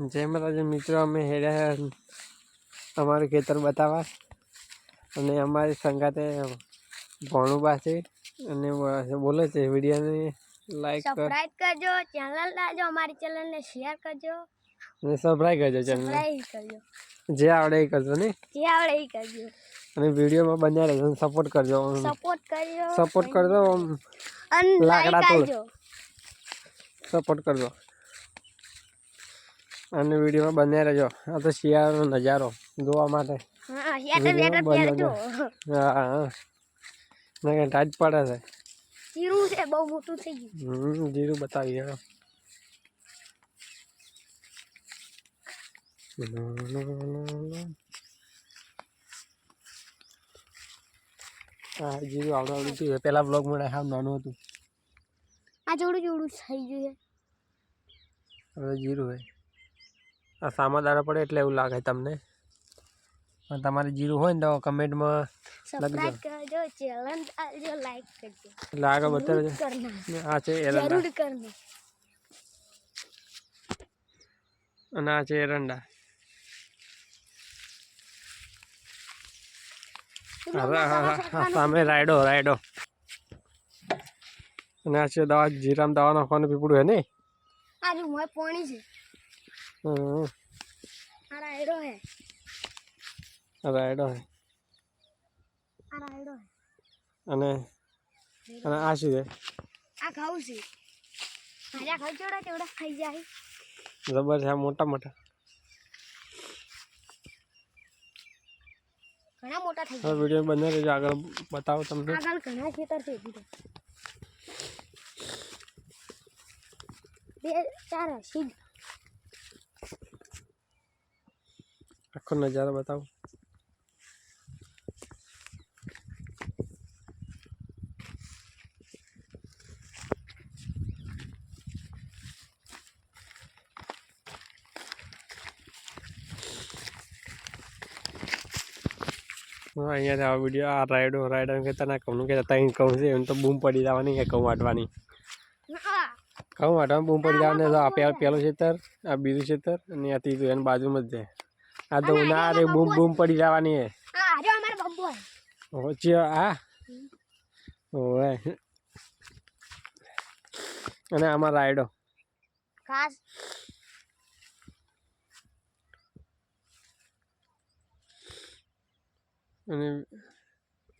જય માતાજી મિત્રો અમે હેડ્યા અમારું ખેતર બતાવવા. અને અમારી સંગાતે ભણુબા છે. અને બોલે છે વિડીયોને લાઈક કર. સબસ્ક્રાઇબ કરજો ચેનલ લાજો અમારી ચેનલને શેર કરજો. અને સબસ્ક્રાઈબ કરજો ચેનલ સબસ્ક્રાઇબ કરજો. જે આવડે એ કરજો ને જે આવડે એ કરજો. અને વિડીયોમાં બન્યા રહેજો સપોર્ટ કરજો. સપોર્ટ કરજો. સપોર્ટ કરજો. આમ અને લાકડા લાઈક તોડ. કરજો. સપોર્ટ કરજો. અને વિડીયોમાં બન્યા રહેજો. આ તો શિયાળાનો નજારો જોવા માટે. હા ટાઈટ પડે છે. જીરું છે બહુ મોટું થઈ ગયું. હમ જીરું બતાવી હા. હા જીરું આવડું આવડું થયું પેલા બ્લોગ મળે હા નાનું હતું. આ જોડું જોડું થઈ ગયું હવે જીરું હોય આ સામા દાણા પડે એટલે એવું લાગે તમને? પણ તમારે જીરું હોય ને તો કમેન્ટમાં લખજો. લાગે બતાવજો આ છે એરંડા. અને આ છે એરંડા. સામે રાયડો રાયડો. અને આ છે દવા જીરામ દવા નાખવાનું પીપડું હે ને પાણી છે. હમ, આ રાયડો હે. રાયડો હે. અને અને આ શું છે? આ ખાવું છે. મારા ખાવ ચોડા તેવડા ખાઈ જાય. જબર છે મોટા મોટા. ઘણા મોટા થઈ હવે વીડિયો બને રહેજો આગળ બતાવો તમને. ગયા આગળ ઘણા ખેતર છે બે ચાર હસી આખો નજારો બતાવો અહીંયા આવો વીડિયો આ રાયડો રાયડો કહેતા ના કહું કહેતા ત્યાં કહું છે એમ તો બૂમ પડી જવાની કે કહું વાટવાની કહું વાટવાની બૂમ પડી જવાની તો આ પેલું ખેતર આ બીજું ખેતર અને આ ત્રીજું એની બાજુમાં જ છે આ તો ઉનાળે બૂમ બૂમ પડી જવાની હે. ઓછી આ ઓય અને આમાં રાયડો. ખાસ. અને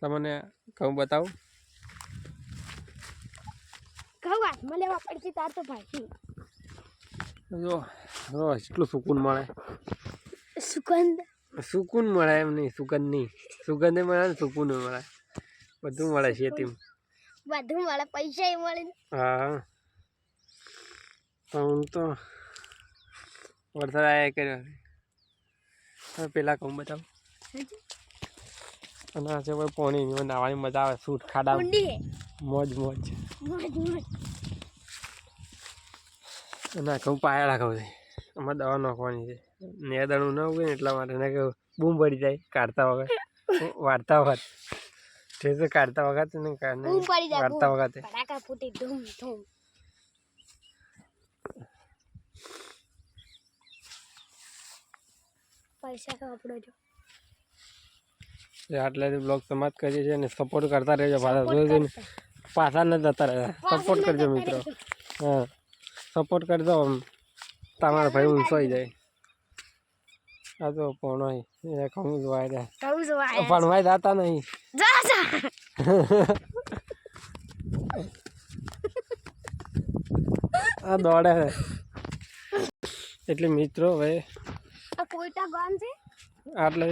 તમને કહું બતાવું? કહું હાથમાં લેવા પડશે તાર તો ભાઈ. જો જો એટલું સુકૂન મળે. સુગંધ. સુકૂન મળે એમ નહીં સુગંધ નહીં. સુગંધ મળે ને સુકૂન મળે. બધું મળે ખેતીમાં બધું મળે પૈસા મળે હા. હું તો વરસાદ આવ્યા કર્યો. હવે પેલા કહું બતાવું. અને આજે છે ભાઈ પોણી ની નાવાની મજા આવે સૂટ ખાડા. મોજ મોજ. અને કહું પાયા રાખવું છે. આમાં દવા નાખવાની છે. નેદાણું ના ઉગે ને એટલા માટે. ના કે બૂમ પડી જાય કાઢતા વખત. વાળતા વખત. જે તો કાઢતા વખત ને કા- ને બૂમ પડી જાય વાળતા વખતે. પટાકા ફૂટી ધૂમ ધૂમ. પૈસા આપણો જો. આટલાથી બ્લોગ સમાપ્ત કરીએ છીએ અને સપોર્ટ કરતા રહેજો પાછા. પાછા ન જતા રહેતા સપોર્ટ કરજો મિત્રો. હા. સપોર્ટ કરજો તમારા ભાઈ ઊંચોઈ જાય. આ તો પણ એ કહું જોવાય રહ્યા કહું છું આ ભણવાય જતા નહીં. જા જા. આ દોડે છે. એટલે મિત્રો હવે આ કોઈટા ગામ છે? આટલે